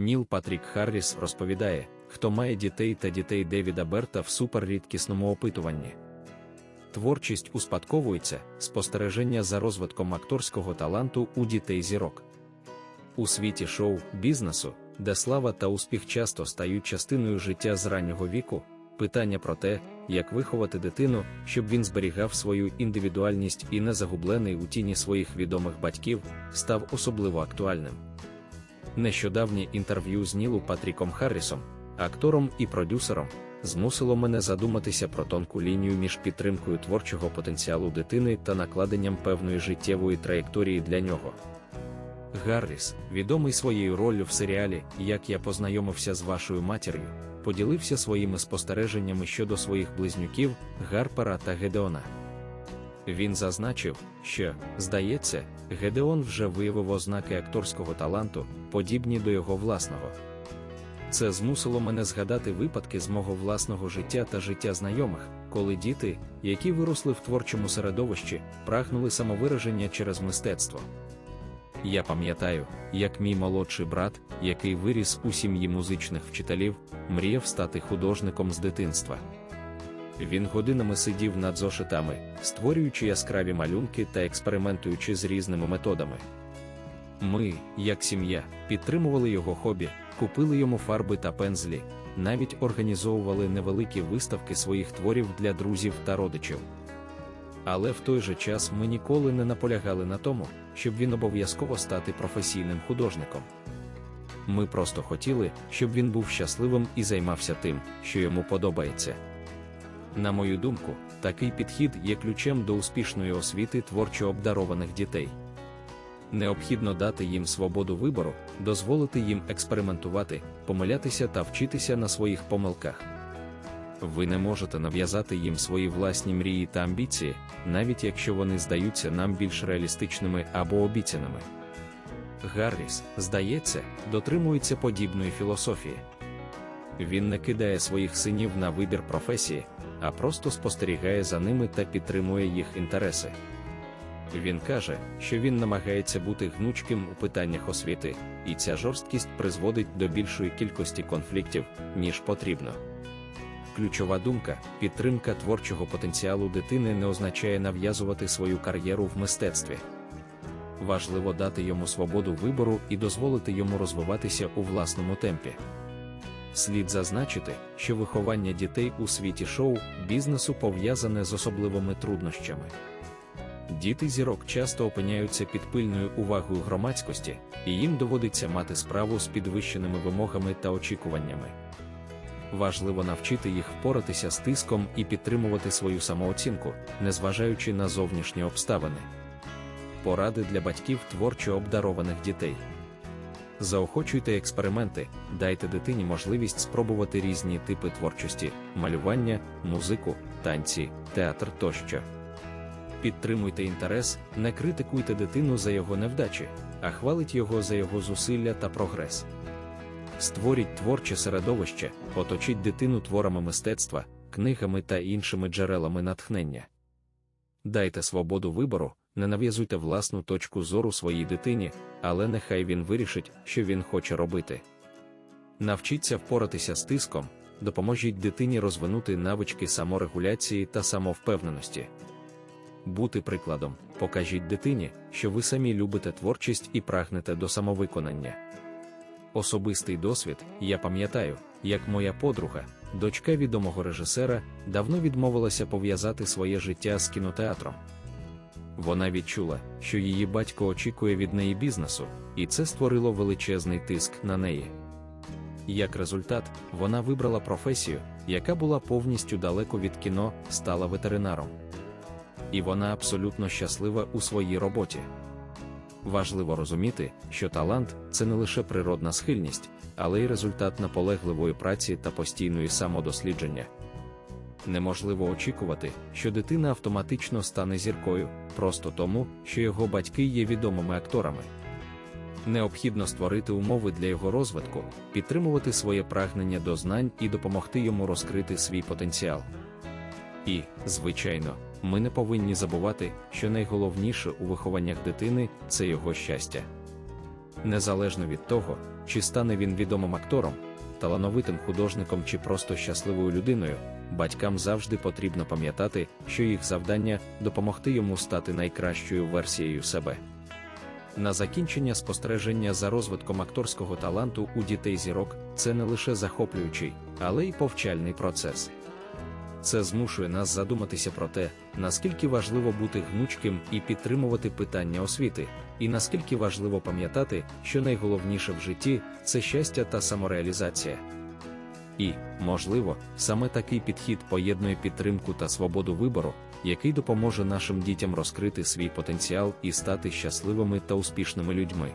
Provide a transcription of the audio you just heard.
Ніл Патрік Харріс розповідає, хто має дітей та дітей Девіда Берта в суперрідкісному опитуванні. Творчість успадковується, спостереження за розвитком акторського таланту у дітей зірок. У світі шоу, бізнесу, де слава та успіх часто стають частиною життя з раннього віку, питання про те, як виховати дитину, щоб він зберігав свою індивідуальність і не загублений у тіні своїх відомих батьків, став особливо актуальним. Нещодавнє інтерв'ю з Нілу Патріком Харрісом, актором і продюсером, змусило мене задуматися про тонку лінію між підтримкою творчого потенціалу дитини та накладенням певної життєвої траєкторії для нього. Гарріс, відомий своєю роллю в серіалі Як я познайомився з вашою матір'ю, поділився своїми спостереженнями щодо своїх близнюків Гарпера та Гедеона. Він зазначив, що, здається, Гедеон вже виявив ознаки акторського таланту, подібні до його власного. Це змусило мене згадати випадки з мого власного життя та життя знайомих, коли діти, які виросли в творчому середовищі, прагнули самовираження через мистецтво. Я пам'ятаю, як мій молодший брат, який виріс у сім'ї музичних вчителів, мріяв стати художником з дитинства. Він годинами сидів над зошитами, створюючи яскраві малюнки та експериментуючи з різними методами. Ми, як сім'я, підтримували його хобі, купили йому фарби та пензлі, навіть організовували невеликі виставки своїх творів для друзів та родичів. Але в той же час ми ніколи не наполягали на тому, щоб він обов'язково стати професійним художником. Ми просто хотіли, щоб він був щасливим і займався тим, що йому подобається. На мою думку, такий підхід є ключем до успішної освіти творчо обдарованих дітей. Необхідно дати їм свободу вибору, дозволити їм експериментувати, помилятися та вчитися на своїх помилках. Ви не можете нав'язати їм свої власні мрії та амбіції, навіть якщо вони здаються нам більш реалістичними або обіцяними. Гарріс, здається, дотримується подібної філософії. Він не кидає своїх синів на вибір професії, а просто спостерігає за ними та підтримує їх інтереси. Він каже, що він намагається бути гнучким у питаннях освіти, і ця жорсткість призводить до більшої кількості конфліктів, ніж потрібно. Ключова думка, підтримка творчого потенціалу дитини не означає нав'язувати свою кар'єру в мистецтві. Важливо дати йому свободу вибору і дозволити йому розвиватися у власному темпі. Слід зазначити, що виховання дітей у світі шоу бізнесу пов'язане з особливими труднощами. Діти зірок часто опиняються під пильною увагою громадськості, і їм доводиться мати справу з підвищеними вимогами та очікуваннями. Важливо навчити їх впоратися з тиском і підтримувати свою самооцінку, незважаючи на зовнішні обставини. Поради для батьків творчо обдарованих дітей. Заохочуйте експерименти, дайте дитині можливість спробувати різні типи творчості, малювання, музику, танці, театр тощо. Підтримуйте інтерес, не критикуйте дитину за його невдачі, а хвалить його за його зусилля та прогрес. Створіть творче середовище, оточіть дитину творами мистецтва, книгами та іншими джерелами натхнення. Дайте свободу вибору, не нав'язуйте власну точку зору своїй дитині, але нехай він вирішить, що він хоче робити. Навчіться впоратися з тиском, допоможіть дитині розвинути навички саморегуляції та самовпевненості. Бути прикладом, покажіть дитині, що ви самі любите творчість і прагнете до самовиконання. Особистий досвід, я пам'ятаю, як моя подруга, дочка відомого режисера, давно відмовилася пов'язати своє життя з кінотеатром. Вона відчула, що її батько очікує від неї бізнесу, і це створило величезний тиск на неї. Як результат, вона вибрала професію, яка була повністю далеко від кіно, стала ветеринаром. І вона абсолютно щаслива у своїй роботі. Важливо розуміти, що талант це не лише природна схильність, але й результат наполегливої праці та постійної самодослідження. Неможливо очікувати, що дитина автоматично стане зіркою, просто тому, що його батьки є відомими акторами. Необхідно створити умови для його розвитку, підтримувати своє прагнення до знань і допомогти йому розкрити свій потенціал. І, звичайно, ми не повинні забувати, що найголовніше у вихованнях дитини це його щастя. Незалежно від того, чи стане він відомим актором, талановитим художником чи просто щасливою людиною, батькам завжди потрібно пам'ятати, що їх завдання допомогти йому стати найкращою версією себе. На закінчення спостереження за розвитком акторського таланту у дітей зірок це не лише захоплюючий, але й повчальний процес. Це змушує нас задуматися про те, наскільки важливо бути гнучким і підтримувати питання освіти, і наскільки важливо пам'ятати, що найголовніше в житті це щастя та самореалізація. І, можливо, саме такий підхід поєднує підтримку та свободу вибору, який допоможе нашим дітям розкрити свій потенціал і стати щасливими та успішними людьми.